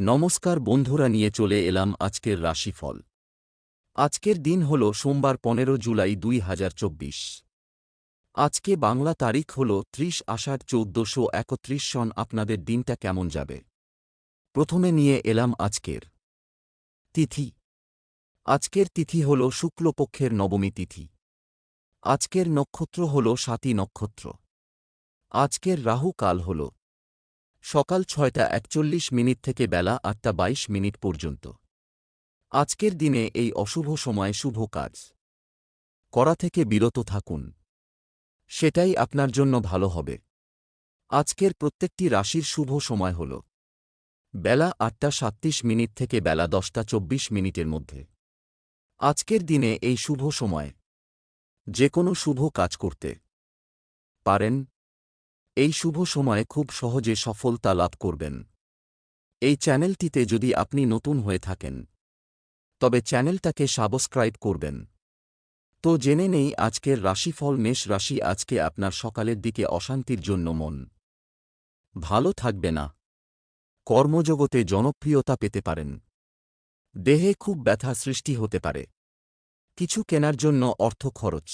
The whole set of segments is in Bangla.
নমস্কার বন্ধুরা, নিয়ে চলে এলাম আজকের রাশিফল। আজকের দিন হল সোমবার পনেরো জুলাই দুই হাজার চব্বিশ। আজকে বাংলা তারিখ হল ত্রিশ আষাঢ় চৌদ্দশো একত্রিশ সন। আপনাদের দিনটা কেমন যাবে? প্রথমে নিয়ে এলাম আজকের তিথি। আজকের তিথি হল শুক্লপক্ষের নবমী তিথি। আজকের নক্ষত্র হল সাতী নক্ষত্র। আজকের রাহু কাল হল সকাল ছয়টা একচল্লিশ মিনিট থেকে বেলা আটটা বাইশ মিনিট পর্যন্ত। আজকের দিনে এই অশুভ সময়ে শুভ কাজ। করা থেকে বিরত থাকুন। সেটাই আপনার জন্য ভালো হবে। আজকের প্রত্যেকটি রাশির শুভ সময় হল বেলা আটটা সাত্রিশ মিনিট থেকে বেলা দশটা চব্বিশ মিনিটের মধ্যে। আজকের দিনে এই শুভ সময় যে কোনো শুভ কাজ করতে পারেন এই শুভ সময়ে খুব সহজে সফলতা লাভ করবেন। এই চ্যানেলটিতে যদি আপনি নতুন হয়ে থাকেন, তবে চ্যানেলটাকে সাবস্ক্রাইব করবেন। তো জেনে নেই আজকের রাশিফল, মেষ রাশি আজকে আপনার সকালের দিকে অশান্তির জন্য মন। ভালো থাকবে না। কর্মজগতে জনপ্রিয়তা পেতে পারেন। দেহে খুব ব্যথা সৃষ্টি হতে পারে। কিছু কেনার জন্য অর্থ খরচ।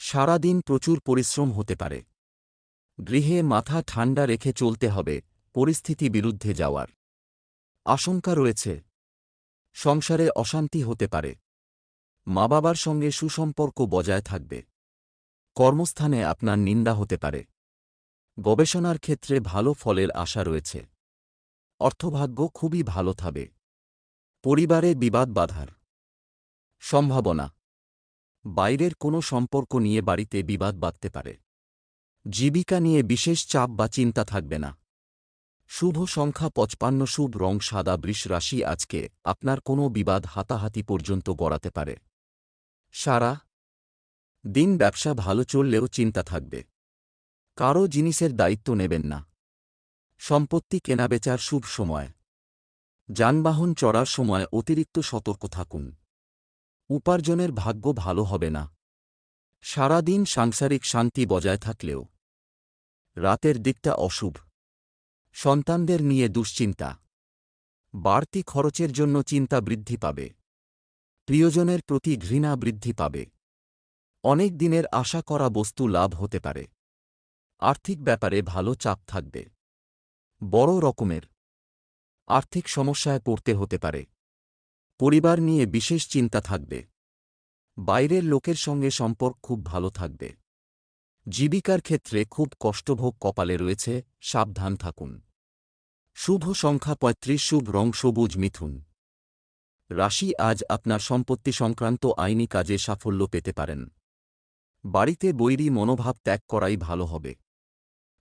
সারাদিন প্রচুর পরিশ্রম হতে পারে। গৃহে মাথা ঠান্ডা রেখে চলতে হবে, পরিস্থিতি বিরুদ্ধে যাওয়ার। আশঙ্কা রয়েছে। সংসারে অশান্তি হতে পারে। মা বাবার সঙ্গে সুসম্পর্ক বজায় থাকবে। কর্মস্থানে আপনার নিন্দা হতে পারে। গবেষণার ক্ষেত্রে ভালো ফলের আশা রয়েছে। অর্থভাগ্য খুবই ভালো থাকবে। পরিবারে বিবাদ বাধার সম্ভাবনা। বাইরের কোনো সম্পর্ক নিয়ে বাড়িতে বিবাদ বাঁধতে পারে। জীবিকা নিয়ে বিশেষ চাপ বা চিন্তা থাকবে না। শুভ সংখ্যা পঁচপান্ন, শুভ রং সাদা, বৃষ রাশি আজকে আপনার কোনো বিবাদ, হাতাহাতি পর্যন্ত গড়াতে পারে। সারা দিন ব্যবসা ভালো চললেও চিন্তা থাকবে। কারও জিনিসের দায়িত্ব নেবেন না। সম্পত্তি কেনাবেচার শুভ সময়। যানবাহন চড়ার সময় অতিরিক্ত সতর্ক থাকুন। উপার্জনের ভাগ্য ভালো হবে না। সারাদিন সাংসারিক শান্তি বজায় থাকলেও রাতের দিকটা অশুভ। সন্তানদের নিয়ে দুশ্চিন্তা। বাড়তি খরচের জন্য চিন্তা বৃদ্ধি পাবে। প্রিয়জনের প্রতি ঘৃণা বৃদ্ধি পাবে। অনেক দিনের আশা করা বস্তু লাভ হতে পারে। আর্থিক ব্যাপারে ভালো চাপ থাকবে। বড় রকমের আর্থিক সমস্যায় পড়তে হতে পারে। পরিবার নিয়ে বিশেষ চিন্তা থাকবে। বাইরের লোকের সঙ্গে সম্পর্ক খুব ভালো থাকবে। জীবিকার ক্ষেত্রে খুব কষ্টভোগ কপালে রয়েছে, সাবধান থাকুন। শুভ সংখ্যা পঁয়ত্রিশ, শুভ রং সবুজ, মিথুন। রাশি আজ আপনার সম্পত্তি সংক্রান্ত আইনি কাজে সাফল্য পেতে পারেন। বাড়িতে বৈরী মনোভাব ত্যাগ করাই ভালো হবে।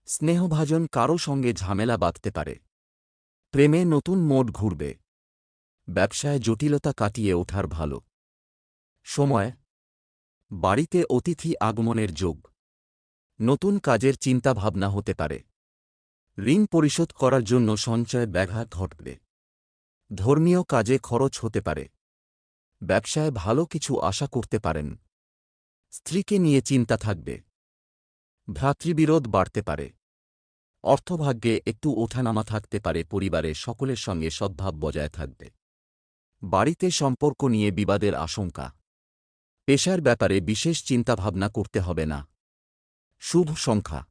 স্নেহভাজন কারও সঙ্গে ঝামেলা বাঁধতে পারে। প্রেমে নতুন মোড ঘুরবে। ব্যবসায় জটিলতা কাটিয়ে ওঠার ভালো। সময়। বাড়িতে অতিথি আগমনের যোগ। নতুন কাজের চিন্তাভাবনা হতে পারে। ঋণ পরিশোধ করার জন্য সঞ্চয় ব্যাঘাত ঘটবে। ধর্মীয় কাজে খরচ হতে পারে। ব্যবসায় ভালো কিছু আশা করতে পারেন। স্ত্রীকে নিয়ে চিন্তা থাকবে। ভ্রাতৃবিরোধ বাড়তে পারে। অর্থভাগ্যে একটু ওঠানামা থাকতে পারে, পরিবারে সকলের সঙ্গে সদ্ভাব বজায় থাকবে। বাড়িতে সম্পর্ক নিয়ে বিবাদের আশঙ্কা। পেশার ব্যাপারে বিশেষ চিন্তাভাবনা করতে হবে না। শুভ সংখ্যা।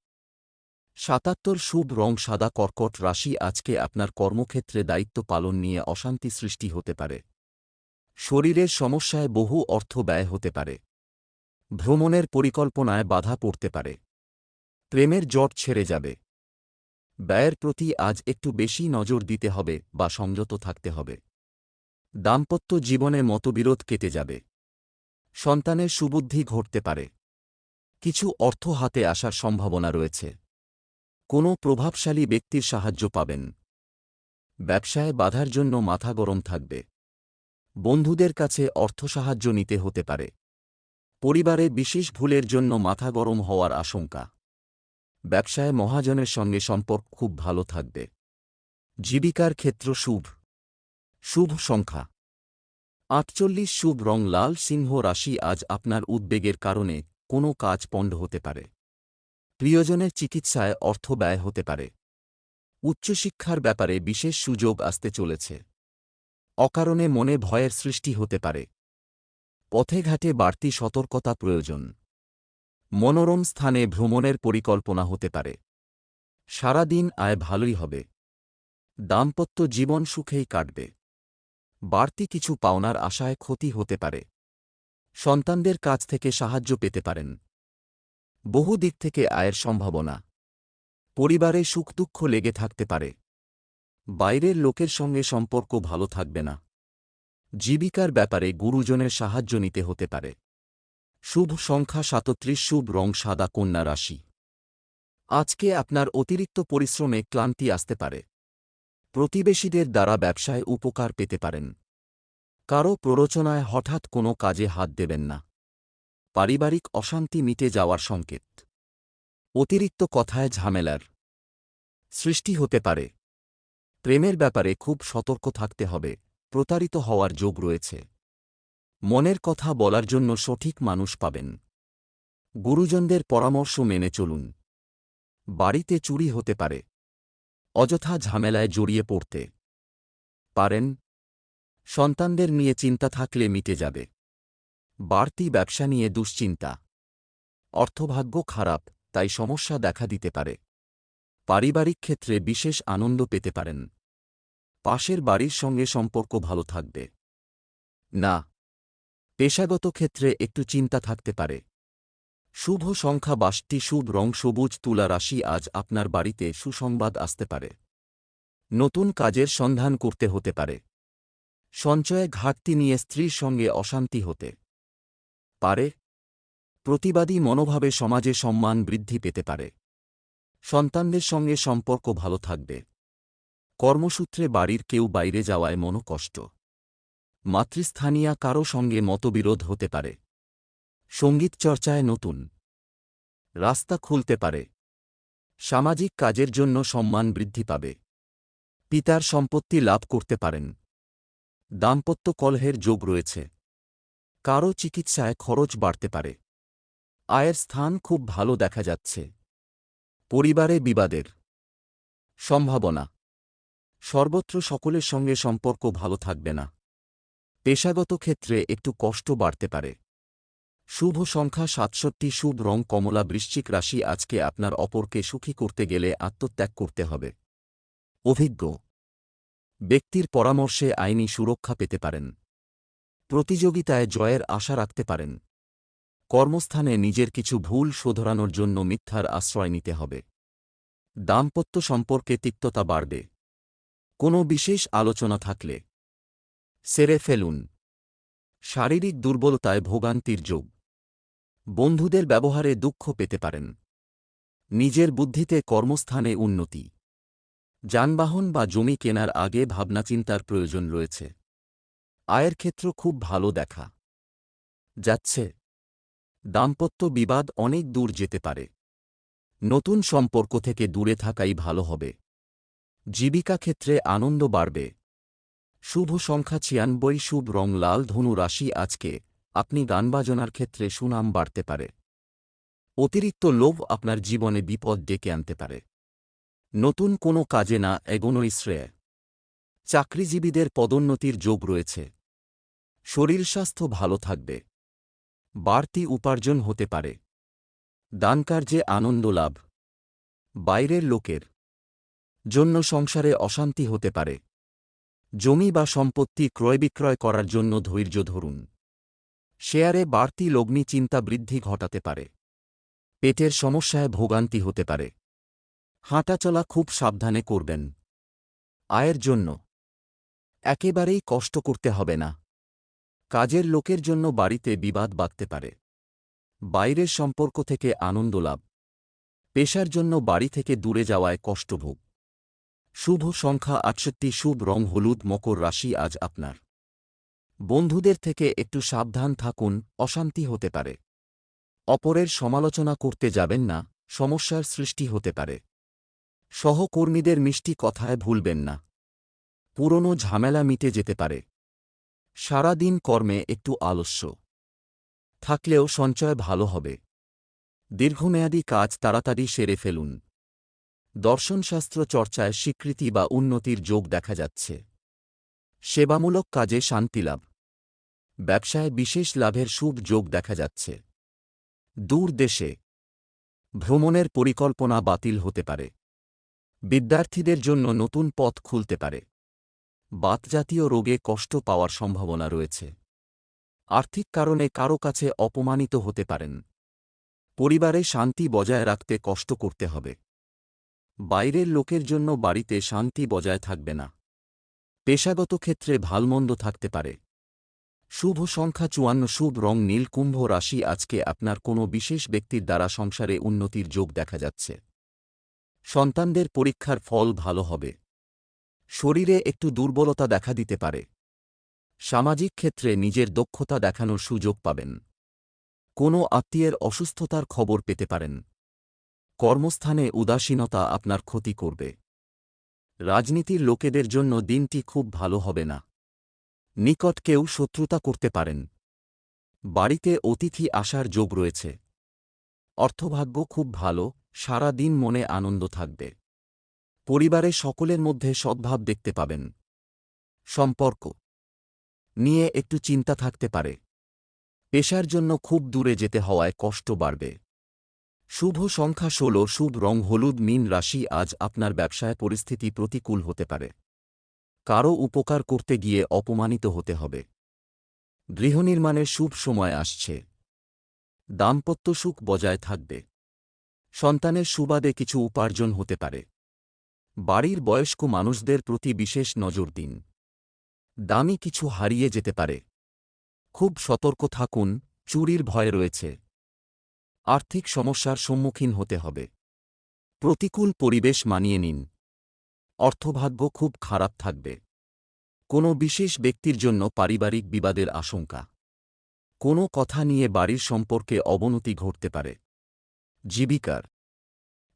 সাতাত্তর শুভ রং সাদা কর্কট রাশি আজকে আপনার কর্মক্ষেত্রে দায়িত্ব পালন নিয়ে অশান্তি সৃষ্টি হতে পারে। শরীরের সমস্যায় বহু অর্থ ব্যয় হতে পারে। ভ্রমণের পরিকল্পনায় বাধা পড়তে পারে। প্রেমের জট ছেড়ে যাবে। ব্যয়ের প্রতি আজ একটু বেশি নজর দিতে হবে বা সংযত থাকতে হবে। দাম্পত্য জীবনে মতবিরোধ কেটে যাবে। সন্তানের সুবুদ্ধি ঘটতে পারে। কিছু অর্থ হাতে আসার সম্ভাবনা রয়েছে। কোনো প্রভাবশালী ব্যক্তির সাহায্য পাবেন। ব্যবসায় বাধার জন্য মাথা গরম থাকবে। বন্ধুদের কাছে অর্থ সাহায্য নিতে হতে পারে। পরিবারে বিশেষ ভুলের জন্য মাথা গরম হওয়ার আশঙ্কা। ব্যবসায় মহাজনের সঙ্গে সম্পর্ক খুব ভালো থাকবে। জীবিকার ক্ষেত্র শুভ। শুভ সংখ্যা। আটচল্লিশ শুভ রং লাল সিংহ রাশি আজ আপনার উদ্বেগের কারণে কোনো কাজ পণ্ড হতে পারে। প্রিয়জনের চিকিৎসায় অর্থ ব্যয় হতে পারে। উচ্চশিক্ষার ব্যাপারে বিশেষ সুযোগ আসতে চলেছে। অকারণে মনে ভয়ের সৃষ্টি হতে পারে। পথে ঘাটে বাড়তি সতর্কতা প্রয়োজন। মনোরম স্থানে ভ্রমণের পরিকল্পনা হতে পারে। সারাদিন আয় ভালোই হবে। দাম্পত্য জীবন সুখেই কাটবে। বাড়তি কিছু পাওনার আশায় ক্ষতি হতে পারে। সন্তানদের কাছ থেকে সাহায্য পেতে পারেন। বহু দিক থেকে আয়ের সম্ভাবনা। পরিবারে সুখ দুঃখ লেগে থাকতে পারে। বাইরের লোকের সঙ্গে সম্পর্ক ভালো থাকবে না। জীবিকার ব্যাপারে গুরুজনের সাহায্য নিতে হতে পারে। শুভ সংখ্যা সাতত্রিশ, শুভ রং সাদা, কন্যা রাশি। আজকে আপনার অতিরিক্ত পরিশ্রমে ক্লান্তি আসতে পারে। প্রতিবেশীদের দ্বারা ব্যবসায় উপকার পেতে পারেন। কারও প্ররোচনায় হঠাৎ কোনো কাজে হাত দেবেন না। পারিবারিক অশান্তি মিটে যাওয়ার সংকেত। অতিরিক্ত কথায় ঝামেলার সৃষ্টি হতে পারে। প্রেমের ব্যাপারে খুব সতর্ক থাকতে হবে, প্রতারিত হওয়ার যোগ রয়েছে। মনের কথা বলার জন্য সঠিক মানুষ পাবেন। গুরুজনদের পরামর্শ মেনে চলুন। বাড়িতে চুরি হতে পারে। অযথা ঝামেলায় জড়িয়ে পড়তে। পারেন সন্তানদের নিয়ে চিন্তা থাকলে মিটে যাবে। বাড়তি ব্যবসা নিয়ে দুশ্চিন্তা। অর্থভাগ্য খারাপ, তাই সমস্যা দেখা দিতে পারে। পারিবারিক ক্ষেত্রে বিশেষ আনন্দ পেতে পারেন। পাশের বাড়ির সঙ্গে সম্পর্ক ভালো থাকবে। না, পেশাগত ক্ষেত্রে একটু চিন্তা থাকতে পারে। শুভ সংখ্যা বাসটি শুভ রং, সবুজ তুলা রাশি আজ আপনার বাড়িতে সুসংবাদ আসতে পারে। নতুন কাজের সন্ধান করতে হতে পারে। সঞ্চয়ে ঘাটতি নিয়ে স্ত্রীর সঙ্গে অশান্তি হতে পারে। প্রতিবাদী মনোভাবে সমাজে সম্মান বৃদ্ধি পেতে পারে। সন্তানদের সঙ্গে সম্পর্ক ভালো থাকবে। কর্মসূত্রে বাড়ির কেউ বাইরে যাওয়ায় মনোকষ্ট। মাতৃস্থানীয়া কারও সঙ্গে মতবিরোধ হতে পারে। সংগীত চর্চায় নতুন। রাস্তা খুলতে পারে। সামাজিক কাজের জন্য সম্মান বৃদ্ধি পাবে। পিতার সম্পত্তি লাভ করতে পারেন। দাম্পত্য কলহের যোগ রয়েছে। কারও চিকিৎসায় খরচ বাড়তে পারে। আয়ের স্থান খুব ভালো দেখা যাচ্ছে। পরিবারে বিবাদের সম্ভাবনা। সর্বত্র সকলের সঙ্গে সম্পর্ক ভালো থাকবে না। পেশাগত ক্ষেত্রে একটু কষ্ট বাড়তে পারে। শুভ সংখ্যা সাতষট্টি, শুভ রং কমলা, বৃশ্চিক রাশি আজকে আপনার অপরকে সুখী করতে গেলে আত্মত্যাগ করতে হবে। অভিজ্ঞ ব্যক্তির পরামর্শে আইনি সুরক্ষা পেতে পারেন। প্রতিযোগিতায় জয়ের আশা রাখতে পারেন। কর্মস্থানে নিজের কিছু ভুল শোধরানোর জন্য মিথ্যার আশ্রয় নিতে হবে। দাম্পত্য সম্পর্কে তিক্ততা বাড়বে। কোনো বিশেষ আলোচনা থাকলে। সেরে ফেলুন। শারীরিক দুর্বলতায় ভোগান্তির যোগ। বন্ধুদের ব্যবহারে দুঃখ পেতে পারেন। নিজের বুদ্ধিতে কর্মস্থানে উন্নতি। যানবাহন বা জমি কেনার আগে ভাবনাচিন্তার প্রয়োজন রয়েছে। আয়ের ক্ষেত্র খুব ভালো দেখা যাচ্ছে। দাম্পত্য বিবাদ অনেক দূর যেতে পারে। নতুন সম্পর্ক থেকে দূরে থাকাই ভালো হবে। জীবিকা ক্ষেত্রে আনন্দ বাড়বে। শুভ সংখ্যা ছিয়ানব্বই, শুভ রং লাল, ধনু রাশি আজকে আপনি গান বাজনার ক্ষেত্রে সুনাম বাড়তে পারে। অতিরিক্ত লোভ আপনার জীবনে বিপদ ডেকে আনতে পারে। নতুন কোনো কাজে না এগোনোই শ্রেয়। চাকরিজীবীদের পদোন্নতির যোগ রয়েছে। শরীর স্বাস্থ্য ভালো থাকবে। বাড়তি উপার্জন হতে পারে। দানকার্যে আনন্দ লাভ। বাইরের লোকের জন্য সংসারে অশান্তি হতে পারে। জমি বা সম্পত্তি ক্রয় বিক্রয় করার জন্য ধৈর্য ধরুন। শেয়ারে বাড়তি লগ্নি চিন্তা বৃদ্ধি ঘটাতে পারে। পেটের সমস্যায় ভোগান্তি হতে পারে। হাঁটাচলা খুব সাবধানে করবেন। আয়ের জন্য। একেবারেই কষ্ট করতে হবে না। কাজের লোকের জন্য বাড়িতে বিবাদ বাঁধতে পারে। বাইরের সম্পর্ক থেকে আনন্দ লাভ। পেশার জন্য বাড়ি থেকে দূরে যাওয়ায় কষ্টভোগ শুভ সংখ্যা আটষট্টি, শুভ রং হলুদ, মকর রাশি আজ আপনার। বন্ধুদের থেকে একটু সাবধান থাকুন, অশান্তি হতে পারে। অপরের সমালোচনা করতে যাবেন না, সমস্যার সৃষ্টি হতে পারে। সহকর্মীদের মিষ্টি কথায় ভুলবেন না। পুরনো ঝামেলা মিটে যেতে পারে। সারাদিন কর্মে একটু আলস্য। থাকলেও সঞ্চয় ভালো হবে। দীর্ঘমেয়াদী কাজ তাড়াতাড়ি সেরে ফেলুন। দর্শনশাস্ত্র চর্চায় স্বীকৃতি বা উন্নতির যোগ দেখা যাচ্ছে। সেবামূলক কাজে শান্তিলাভ ব্যবসায় বিশেষ লাভের শুভ যোগ দেখা যাচ্ছে। দূর দেশে। ভ্রমণের পরিকল্পনা বাতিল হতে পারে। বিদ্যার্থীদের জন্য নতুন পথ খুলতে পারে। বাতজাতীয় রোগে কষ্ট পাওয়ার সম্ভাবনা রয়েছে। আর্থিক কারণে কারও কাছে অপমানিত হতে পারেন। পরিবারে শান্তি বজায় রাখতে কষ্ট করতে হবে। বাইরের লোকের জন্য বাড়িতে শান্তি বজায় থাকবে না। পেশাগত ক্ষেত্রে ভালমন্দ থাকতে পারে। শুভ সংখ্যা চুয়ান্ন, শুভ রং নীল কুম্ভ রাশি আজকে আপনার কোনো বিশেষ ব্যক্তির দ্বারা সংসারে উন্নতির যোগ দেখা যাচ্ছে। সন্তানদের পরীক্ষার ফল ভালো হবে। শরীরে একটু দুর্বলতা দেখা দিতে পারে। সামাজিক ক্ষেত্রে নিজের দক্ষতা দেখানোর সুযোগ পাবেন। কোনো আত্মীয়ের অসুস্থতার খবর পেতে পারেন। কর্মস্থানে উদাসীনতা আপনার ক্ষতি করবে। রাজনীতির লোকেদের জন্য দিনটি খুব ভালো হবে না। নিকট কেউ শত্রুতা করতে পারেন। বাড়িতে অতিথি আসার যোগ রয়েছে। অর্থভাগ্য খুব ভালো সারা দিন মনে আনন্দ থাকবে। পরিবারে সকলের মধ্যে সদ্ভাব দেখতে পাবেন। সম্পর্ক নিয়ে একটু চিন্তা থাকতে পারে। পেশার জন্য খুব দূরে যেতে হওয়ায় কষ্ট বাড়বে। শুভ সংখ্যা ষোলো, শুভ রং হলুদ, মিন রাশি আজ আপনার ব্যবসায় পরিস্থিতি প্রতিকূল হতে পারে। কারও উপকার করতে গিয়ে অপমানিত হতে হবে। গৃহনির্মাণের শুভ সময় আসছে। দাম্পত্য সুখ বজায় থাকবে। সন্তানের সুবাদে কিছু উপার্জন হতে পারে। বাড়ির বয়স্ক মানুষদের প্রতি বিশেষ নজর দিন। দামি কিছু হারিয়ে যেতে পারে। খুব সতর্ক থাকুন, চুরির ভয় রয়েছে। আর্থিক সমস্যার সম্মুখীন হতে হবে। প্রতিকূল পরিবেশ মানিয়ে নিন। অর্থভাগ্য খুব খারাপ থাকবে। কোনো বিশেষ ব্যক্তির জন্য পারিবারিক বিবাদের আশঙ্কা। কোনো কথা নিয়ে বাড়ির সম্পর্কে অবনতি ঘটতে পারে। জীবিকার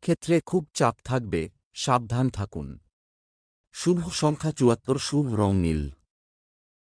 ক্ষেত্রে খুব চাপ থাকবে সাবধান থাকুন। শুভ সংখ্যা চুয়াত্তর শুভ রং নীল।